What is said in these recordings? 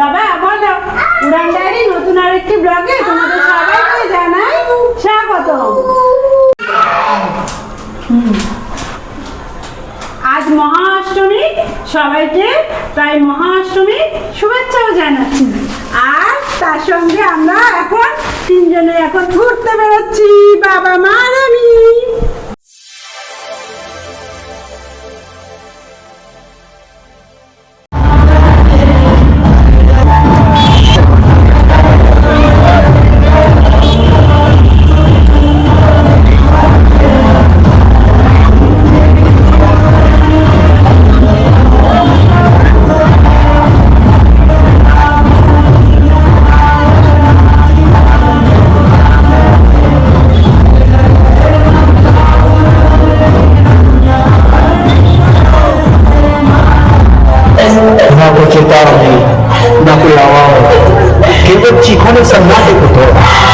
বাবা, বলো উড়ান ডায়েরি নতুন আরেকটি ব্লগে তোমাদের সবাইকে জানাই স্বাগত। আজ মহাষ্টমী সবাইকে তাই মহাষ্টমী শুভেচ্ছাও জানাচ্ছি। আর তার সঙ্গে আমরা এখন তিনজনে এখন ঘুরতে বেরোচ্ছি বাবা মা আর আমি। Ano Muhammad sallallahu alaihi wasallam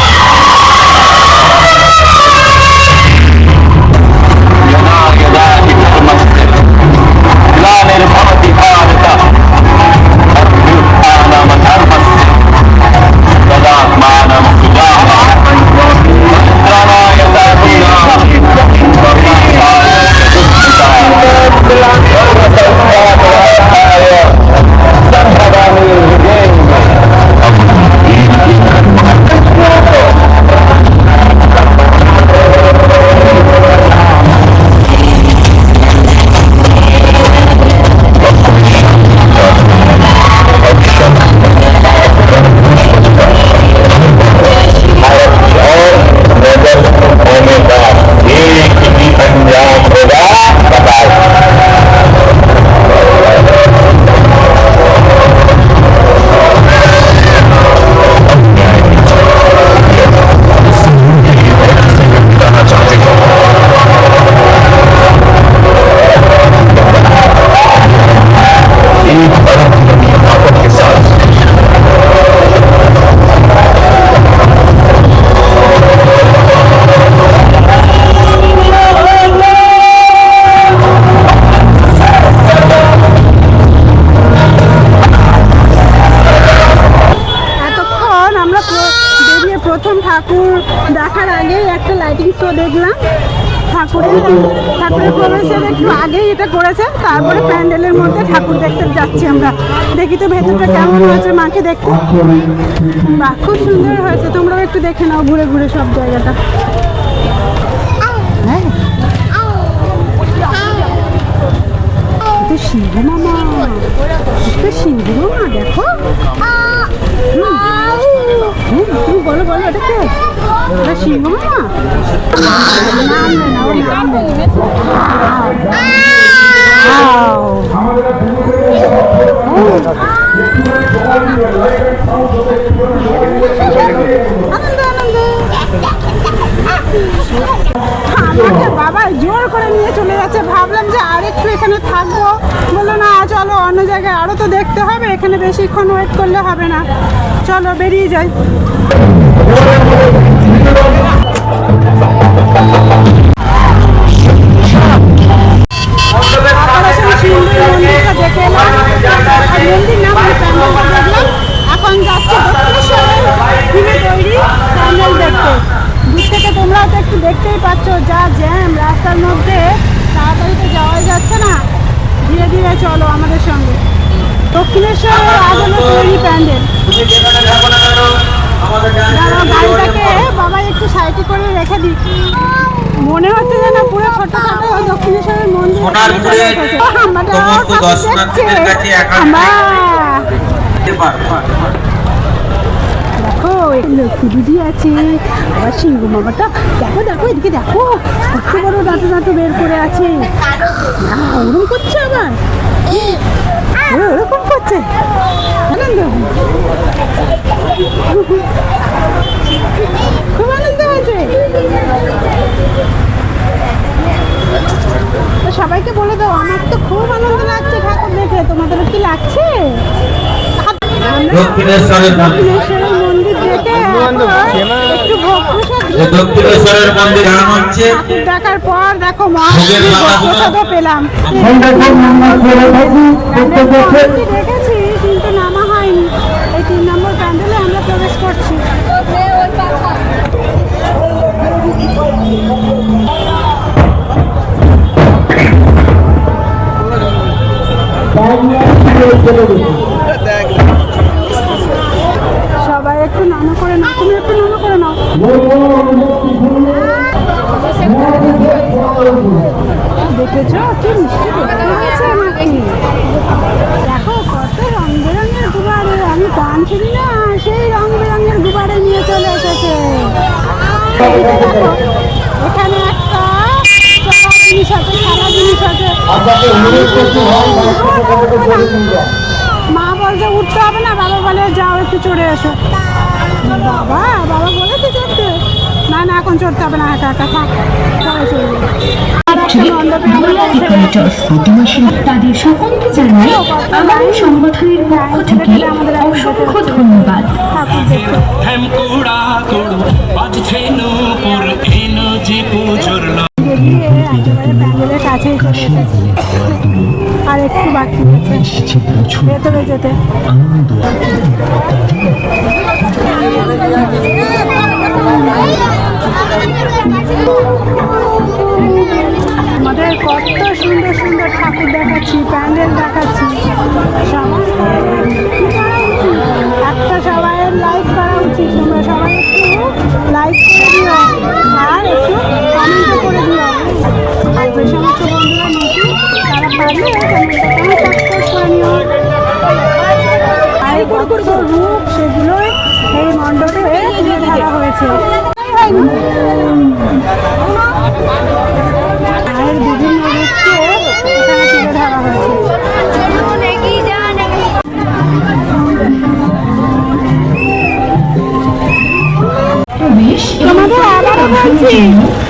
প্রথম ঠাকুর দেখার আগে একটা লাইটিং শো দেখলাম। ঠাকুরের ঠাকুরের প্রবেশের একটু আগেই এটা করেছে তারপরে প্যান্ডেলের মধ্যে ঠাকুর দেখতে যাচ্ছি আমরা। দেখি তো ভেতরটা কেমন হয়েছে মাকে দেখতে। বাহ খুব সুন্দর হয়েছে তোমরাও একটু দেখে নাও ঘুরে ঘুরে সব জায়গাটা। হ্যাঁ এটা সিংহ মামা এটা সিংহ মামা দেখো তুমি বলো বলো, এটা কে? এটা সিংহ মামা নাম বাবা করে নিয়ে চলে যাচ্ছে। ভাবলাম যে আর একটু এখানে থাকব। বলল, না, চলো, অন্য জায়গায় আরও তো দেখতে হবে। এখানে বেশিক্ষণ ওয়েট করলে হবে না। চলো, বেরিয়ে যাই আপনারা সেই সুন্দর মন্দিরটা দেখে এলাম আর মন্দির নাম আমি প্যান্ডেলটা দেখলাম এখন যাচ্ছে দক্ষিণেশ্বরের থিমে তৈরি প্যান্ডেল দেখতে দূর থেকে তোমরাও তো একটু দেখতেই পাচ্ছ যা জ্যাম রাস্তার মধ্যে তাড়াতাড়ি তো যাওয়াই যাচ্ছে না ধীরে ধীরে চলো আমাদের সঙ্গে দক্ষিণেশ্বরের আদলে তৈরি প্যান্ডেল দাঁড়াও, গাড়িটাকে বাবা একটু সাইডে করে রেখে দিই মনে হচ্ছে যেন পুরো ছোটখাটো দক্ষিণেশ্বরের মন্দির সোনারপুরে আমাদের সমস্ত দর্শনার্থীদের কাছে দেখো লক্ষ্মী দিদি আছে আবার সিংহ মামাটা। দেখো দেখো এদিকে দেখো কত বড় দাঁটো দাঁটো বের করে আছে। আহ, ওরকম করছে আবার? ওরকম করছে? আনন্দ? খুব আনন্দ হয়েছে। তো সবাইকে বলে দাও আমার তো খুব আনন্দ লাগছে ঠাকুর দেখে। তোমাদের কি লাগছে? দক্ষিণেশ্বরের মন্দির। একটু ভোগ প্রসাদ দক্ষিণেশ্বরের হচ্ছে। দেখার পর দেখো প্রসাদও পেলাম। দেখেছি? সবাই একটু নামা করে নাও, তুমি একটু নামা করে নাও। দেখেছ? কি দেখো, কত রং বেরঙের গুবারে আমি গান শুনি না, সেই রং বেরঙের গুবারে নিয়ে চলে এসেছে। এখানে আছে খেলা জিনিস আছে মা বলছে উঠতে হবে না বাবা বলে যাও একটু চড়ে এসো। বাবা বাবা বলেছে চড়তে। না না এখন চড়তে হবে না একা একা থাক। তাদের সকলকে জানাই আমাদের সংগঠনের পক্ষ থেকে অসংখ্য ধন্যবাদ। বাজছে নূপুর যে পুজোর বেরিয়ে কাছেই চলে এসেছি আর একটু বাকি ভেতরে যেতে আবারও বলছি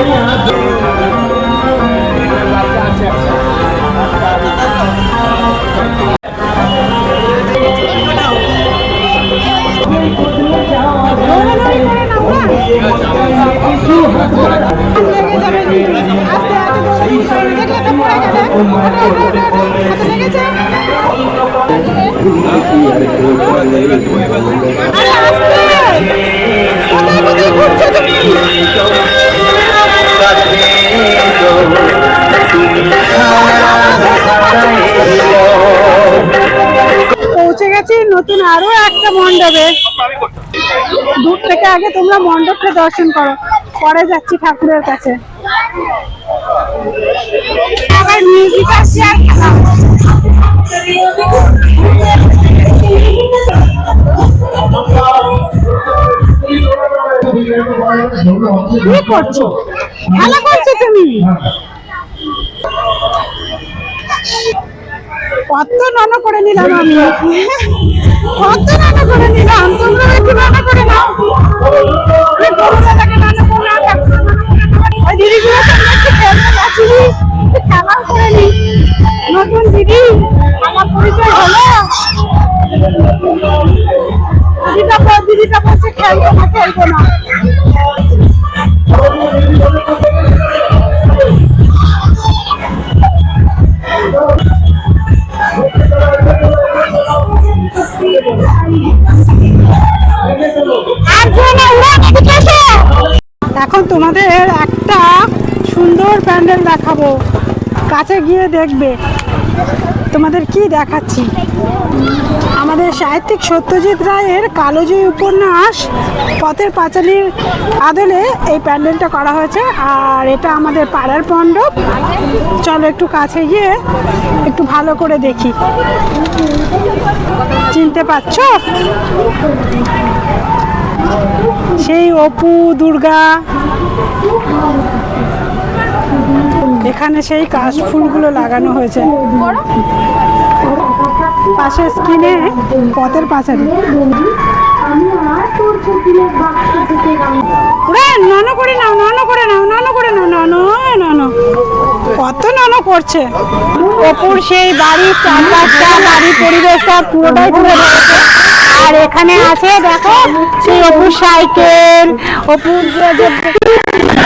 আরে আস্তে। কোথায় কোথায় ঘুরছো তুমি? পৌঁছে গেছি নতুন আরও একটা মণ্ডপে। দূর থেকে আগে তোমরা মণ্ডপটা দর্শন করো। পরে যাচ্ছি ঠাকুরের কাছে। আবার মিউজিক আসছে আর। কি করছ? খেলা করছ তুমি? কত নানা করে নিলাম আমি। কত নানা করে নিলাম। তোমরা একটু নানা করে নাও। দিদি, আমার পরিচয় হলো। বল- খেলব না খেলব না। এখন তোমাদের একটা সুন্দর প্যান্ডেল দেখাবো। কাছে গিয়ে দেখবে। তোমাদের কি দেখাচ্ছি? আমাদের সাহিত্যিক সত্যজিৎ রায়ের কালোজয়ী উপন্যাস পথের পাঁচালীর আদলে এই প্যান্ডেলটা করা হয়েছে, আর এটা আমাদের পাড়ার মণ্ডপ। চলো একটু কাছে গিয়ে একটু ভালো করে দেখি। চিনতে পারছ? সেই অপু, দুর্গা, এখানে সেই কাশ ফুলগুলো লাগানো হয়েছে। পাশে স্কিনে পথের ওরে, নন করে নাও, নন করে নাও, নন করে নাও, নন নন। কত নন করছে? অপুর সেই বাড়ির চারপাশটা বাড়ির পরিবেশটা পুরোটাই তুলে ধরেছে আর এখানে আছে, দেখো, সেই অপুর সাইকেল অপুর যে খেলা করতে শিখিয়ে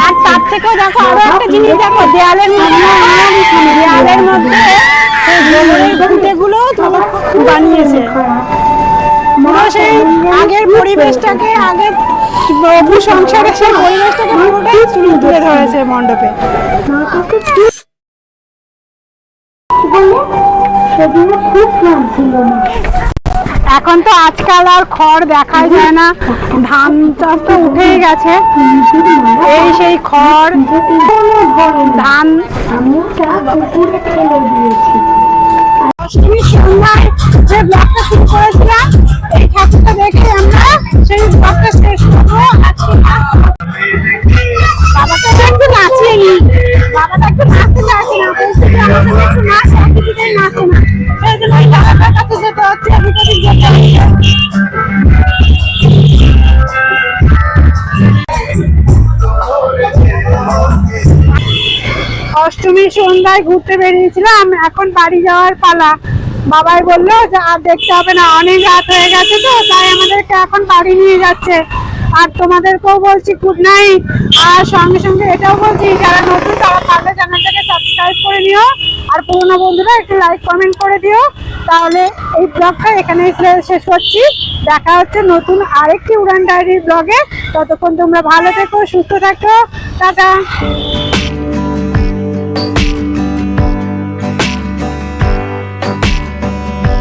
আর তার থেকেও দেখো আরও একটা জিনিস দেখো দেয়ালের দেয়ালের মধ্যে বানিয়েছে সেই আগের পরিবেশটাকে আগের অপু সংসারে সেই পরিবেশটাকে পুরোটাই তুলে ধরেছে মণ্ডপে এখন তো আজকাল আর খড় দেখাই যায় না। ধান চাষ তো উঠেই গেছে। এই সেই খড়, ধান। যে দেখে আমরা সেই বাবাটা কাছে অষ্টমীর সন্ধ্যায় ঘুরতে বেরিয়েছিলাম, এখন বাড়ি যাওয়ার পালা। বাবাই বলল যে, আর দেখতে হবে না, অনেক রাত হয়ে গেছে তো, তাই আমাদেরকে এখন বাড়ি নিয়ে যাচ্ছে। আর তোমাদেরকেও বলছি, গুড নাইট। আর সঙ্গে সঙ্গে এটাও বলছি, যারা নতুন, তারা পারলে চ্যানেলটাকে সাবস্ক্রাইব করে নিও। আর পুরোনো বন্ধুরা, একটু লাইক কমেন্ট করে দিও। তাহলে এই ব্লগটা এখানেই শেষ করছি। দেখা হচ্ছে নতুন আরেকটি উড়ান ডায়েরির ব্লগে ততক্ষণ তোমরা ভালো থেকো, সুস্থ থাকো। টাটা।